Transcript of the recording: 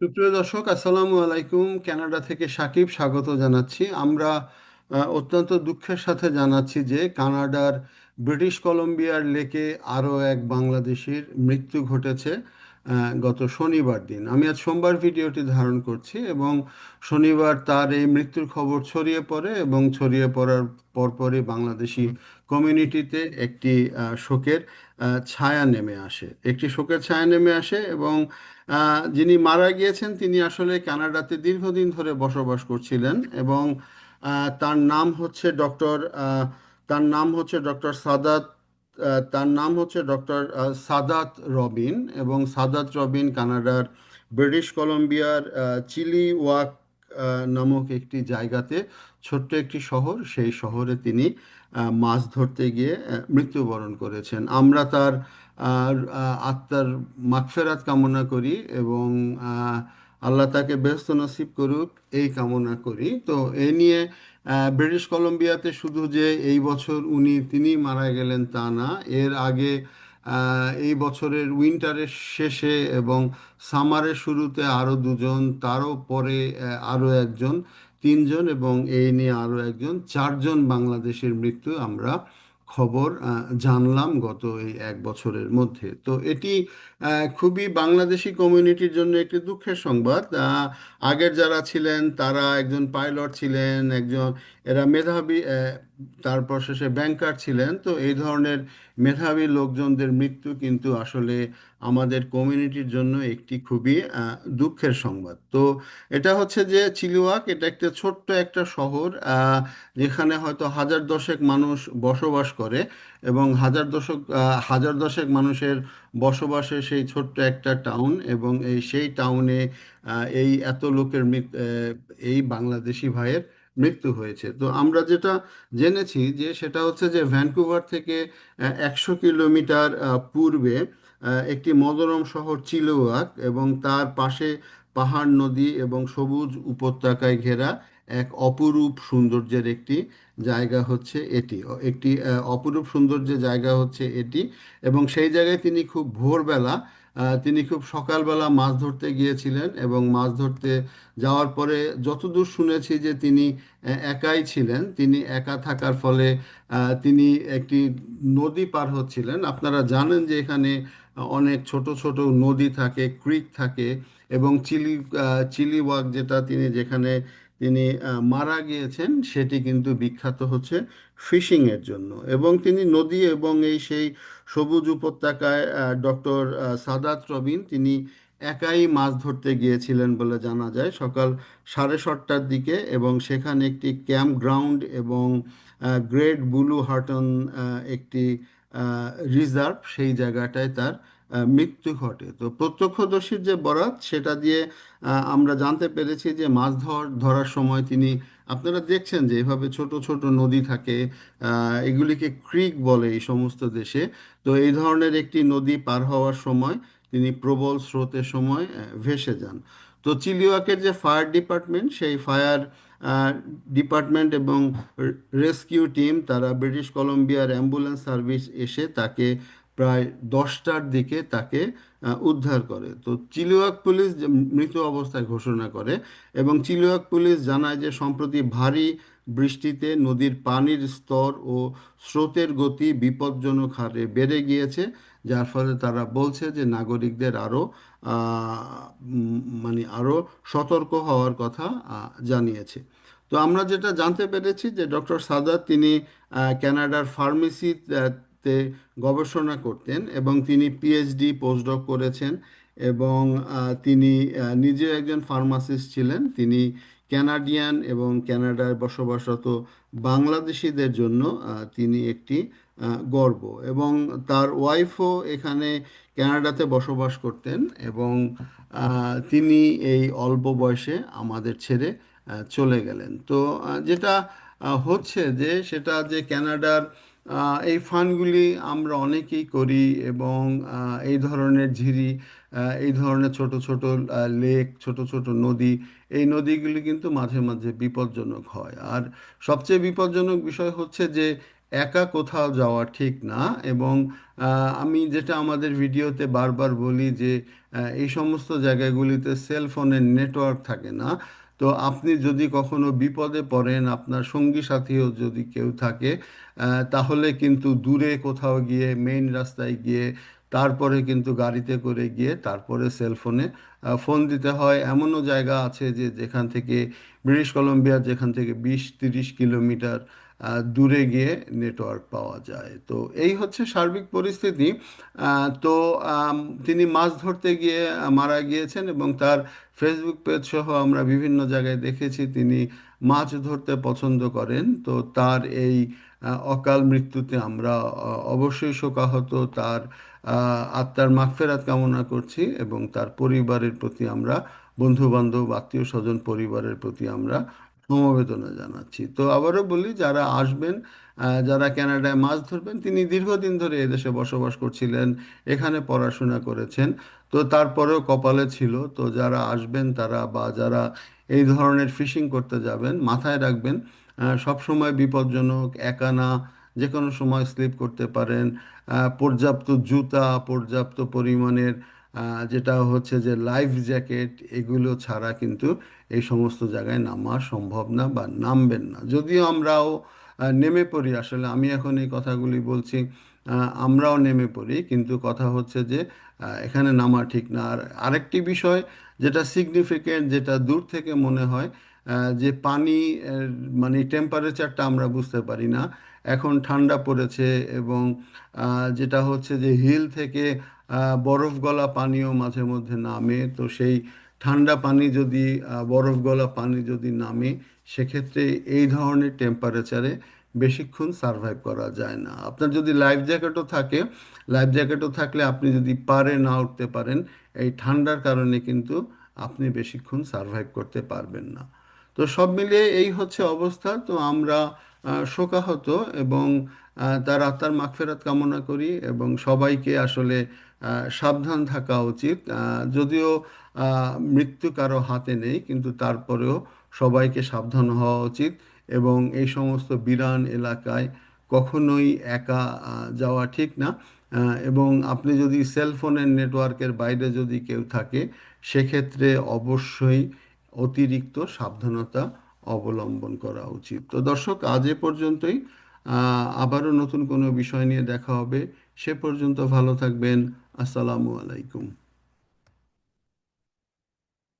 সুপ্রিয় দর্শক, আসসালামু আলাইকুম। কানাডা থেকে সাকিব স্বাগত জানাচ্ছি। আমরা অত্যন্ত দুঃখের সাথে জানাচ্ছি যে কানাডার ব্রিটিশ কলম্বিয়ার লেকে আরও এক বাংলাদেশির মৃত্যু ঘটেছে। গত শনিবার দিন। আমি আজ সোমবার ভিডিওটি ধারণ করছি এবং শনিবার তার এই মৃত্যুর খবর ছড়িয়ে পড়ে এবং ছড়িয়ে পড়ার পরপরই বাংলাদেশি কমিউনিটিতে একটি শোকের ছায়া নেমে আসে। একটি শোকের ছায়া নেমে আসে এবং যিনি মারা গিয়েছেন তিনি আসলে কানাডাতে দীর্ঘদিন ধরে বসবাস করছিলেন এবং তার নাম হচ্ছে ডক্টর তার নাম হচ্ছে ডক্টর সাদাত তার নাম হচ্ছে ডক্টর সাদাত রবিন এবং সাদাত রবিন কানাডার ব্রিটিশ কলম্বিয়ার চিলি ওয়াক নামক একটি জায়গাতে, ছোট্ট একটি শহর, সেই শহরে তিনি মাছ ধরতে গিয়ে মৃত্যুবরণ করেছেন। আমরা তার আত্মার মাগফেরাত কামনা করি এবং আল্লাহ তাকে ব্যস্ত নসিব করুক, এই কামনা করি। তো এ নিয়ে ব্রিটিশ কলম্বিয়াতে শুধু যে এই বছর উনি, তিনি মারা গেলেন তা না, এর আগে এই বছরের উইন্টারের শেষে এবং সামারের শুরুতে আরও দুজন, তারও পরে আরও একজন, তিনজন এবং এই নিয়ে আরও একজন, চারজন বাংলাদেশের মৃত্যু আমরা খবর জানলাম গত এই এক বছরের মধ্যে। তো এটি খুবই বাংলাদেশি কমিউনিটির জন্য একটি দুঃখের সংবাদ। আগের যারা ছিলেন তারা একজন পাইলট ছিলেন, একজন, এরা মেধাবী তারপর শেষে ব্যাংকার ছিলেন, তো এই ধরনের মেধাবী লোকজনদের মৃত্যু কিন্তু আসলে আমাদের কমিউনিটির জন্য একটি খুবই দুঃখের সংবাদ। তো এটা হচ্ছে যে চিলিওয়াক, এটা একটা ছোট্ট একটা শহর যেখানে হয়তো হাজার দশেক মানুষ বসবাস করে এবং হাজার দশক হাজার দশেক মানুষের বসবাসে সেই ছোট্ট একটা টাউন এবং এই সেই টাউনে এই এত লোকের এই বাংলাদেশি ভাইয়ের মৃত্যু হয়েছে। তো আমরা যেটা জেনেছি যে সেটা হচ্ছে যে ভ্যানকুভার থেকে একশো কিলোমিটার পূর্বে একটি মনোরম শহর চিলোয়াক এবং তার পাশে পাহাড় নদী এবং সবুজ উপত্যকায় ঘেরা এক অপরূপ সৌন্দর্যের একটি জায়গা হচ্ছে এটি। একটি অপরূপ সৌন্দর্যের জায়গা হচ্ছে এটি, এবং সেই জায়গায় তিনি খুব ভোরবেলা তিনি খুব সকালবেলা মাছ ধরতে গিয়েছিলেন এবং মাছ ধরতে যাওয়ার পরে যতদূর শুনেছি যে তিনি একাই ছিলেন, তিনি একা থাকার ফলে তিনি একটি নদী পার হচ্ছিলেন। আপনারা জানেন যে এখানে অনেক ছোট ছোট নদী থাকে, ক্রিক থাকে এবং চিলি চিলি ওয়াক যেটা তিনি যেখানে তিনি মারা গিয়েছেন, সেটি কিন্তু বিখ্যাত হচ্ছে ফিশিংয়ের জন্য। এবং তিনি নদী এবং এই সেই সবুজ উপত্যকায় ডক্টর সাদাত রবিন তিনি একাই মাছ ধরতে গিয়েছিলেন বলে জানা যায়। সকাল সাড়ে সাতটার দিকে এবং সেখানে একটি ক্যাম্প গ্রাউন্ড এবং গ্রেট ব্লু হার্টন একটি রিজার্ভ সেই জায়গাটায় তার মৃত্যু ঘটে। তো প্রত্যক্ষদর্শীর যে বরাত, সেটা দিয়ে আমরা জানতে পেরেছি যে মাছ ধর, ধরার সময় তিনি, আপনারা দেখছেন যে এভাবে ছোট ছোট নদী থাকে এগুলিকে ক্রিক বলে এই সমস্ত দেশে। তো এই ধরনের একটি নদী পার হওয়ার সময় তিনি প্রবল স্রোতের সময় ভেসে যান। তো চিলিওয়াকের যে ফায়ার ডিপার্টমেন্ট, সেই ফায়ার ডিপার্টমেন্ট এবং রেস্কিউ টিম, তারা ব্রিটিশ কলম্বিয়ার অ্যাম্বুলেন্স সার্ভিস এসে তাকে প্রায় দশটার দিকে তাকে উদ্ধার করে। তো চিলিওয়াক পুলিশ মৃত অবস্থায় ঘোষণা করে এবং চিলিওয়াক পুলিশ জানায় যে সম্প্রতি ভারী বৃষ্টিতে নদীর পানির স্তর ও স্রোতের গতি বিপজ্জনক হারে বেড়ে গিয়েছে, যার ফলে তারা বলছে যে নাগরিকদের আরও মানে আরও সতর্ক হওয়ার কথা জানিয়েছে। তো আমরা যেটা জানতে পেরেছি যে ডক্টর সাদাত তিনি ক্যানাডার কানাডার ফার্মেসিতে গবেষণা করতেন এবং তিনি পিএইচডি পোস্টডক করেছেন এবং তিনি নিজে একজন ফার্মাসিস্ট ছিলেন। তিনি ক্যানাডিয়ান এবং কানাডায় বসবাসরত বাংলাদেশিদের জন্য তিনি একটি গর্ব এবং তার ওয়াইফও এখানে কানাডাতে বসবাস করতেন এবং তিনি এই অল্প বয়সে আমাদের ছেড়ে চলে গেলেন। তো যেটা হচ্ছে যে সেটা যে কানাডার আহ, এই ফানগুলি আমরা অনেকেই করি এবং এই ধরনের ঝিরি এই ধরনের ছোট ছোট লেক, ছোট ছোট নদী, এই নদীগুলি কিন্তু মাঝে মাঝে বিপজ্জনক হয়। আর সবচেয়ে বিপজ্জনক বিষয় হচ্ছে যে, একা কোথাও যাওয়া ঠিক না এবং আমি যেটা আমাদের ভিডিওতে বারবার বলি যে এই সমস্ত জায়গাগুলিতে সেল ফোনের নেটওয়ার্ক থাকে না। তো আপনি যদি কখনো বিপদে পড়েন, আপনার সঙ্গী সাথীও যদি কেউ থাকে তাহলে কিন্তু দূরে কোথাও গিয়ে মেইন রাস্তায় গিয়ে তারপরে কিন্তু গাড়িতে করে গিয়ে তারপরে সেলফোনে ফোন দিতে হয়। এমনও জায়গা আছে যে যেখান থেকে ব্রিটিশ কলম্বিয়ার যেখান থেকে বিশ তিরিশ কিলোমিটার দূরে গিয়ে নেটওয়ার্ক পাওয়া যায়। তো এই হচ্ছে সার্বিক পরিস্থিতি। তো তিনি মাছ ধরতে গিয়ে মারা গিয়েছেন এবং তার ফেসবুক পেজ সহ আমরা বিভিন্ন জায়গায় দেখেছি। তিনি মাছ ধরতে পছন্দ করেন, তো তার এই অকাল মৃত্যুতে আমরা অবশ্যই শোকাহত তার আত্মার মাগফেরাত কামনা করছি এবং তার পরিবারের প্রতি আমরা বন্ধু বান্ধব আত্মীয় স্বজন পরিবারের প্রতি আমরা সমবেদনা জানাচ্ছি। তো আবারও বলি, যারা আসবেন যারা কানাডায় মাছ ধরবেন, তিনি দীর্ঘদিন ধরে এদেশে বসবাস করছিলেন, এখানে পড়াশোনা করেছেন, তো তারপরেও কপালে ছিল, তো যারা আসবেন তারা বা যারা এই ধরনের ফিশিং করতে যাবেন, মাথায় রাখবেন সবসময় বিপজ্জনক, একা না যে কোনো সময় স্লিপ করতে পারেন পর্যাপ্ত জুতা, পর্যাপ্ত পরিমাণের যেটা হচ্ছে যে লাইফ জ্যাকেট, এগুলো ছাড়া কিন্তু এই সমস্ত জায়গায় নামা সম্ভব না বা নামবেন না। যদিও আমরাও নেমে পড়ি, আসলে আমি এখন এই কথাগুলি বলছি। আমরাও নেমে পড়ি, কিন্তু কথা হচ্ছে যে এখানে নামা ঠিক না। আর আরেকটি বিষয় যেটা সিগনিফিকেন্ট যেটা দূর থেকে মনে হয় যে পানি মানে টেম্পারেচারটা আমরা বুঝতে পারি না। এখন ঠান্ডা পড়েছে এবং যেটা হচ্ছে যে হিল থেকে বরফ গলা পানিও মাঝে মধ্যে নামে। তো সেই ঠান্ডা পানি যদি বরফ গলা পানি যদি নামে, সেক্ষেত্রে এই ধরনের টেম্পারেচারে বেশিক্ষণ সার্ভাইভ করা যায় না। আপনার যদি লাইফ জ্যাকেটও থাকে লাইফ জ্যাকেটও থাকলে আপনি যদি পারে না উঠতে পারেন, এই ঠান্ডার কারণে কিন্তু আপনি বেশিক্ষণ সার্ভাইভ করতে পারবেন না। তো সব মিলিয়ে এই হচ্ছে অবস্থা। তো আমরা শোকাহত এবং তার আত্মার মাগফেরাত কামনা করি এবং সবাইকে আসলে সাবধান থাকা উচিত। যদিও মৃত্যু কারও হাতে নেই, কিন্তু তারপরেও সবাইকে সাবধান হওয়া উচিত। এবং এই সমস্ত বিরান এলাকায় কখনোই একা যাওয়া ঠিক না। এবং আপনি যদি সেল ফোনের নেটওয়ার্কের বাইরে যদি কেউ থাকে, সেক্ষেত্রে অবশ্যই অতিরিক্ত সাবধানতা অবলম্বন করা উচিত। তো দর্শক, আজ এ পর্যন্তই। আবারও নতুন কোনো বিষয় নিয়ে দেখা হবে। সে পর্যন্ত ভালো থাকবেন। আসসালামু আলাইকুম।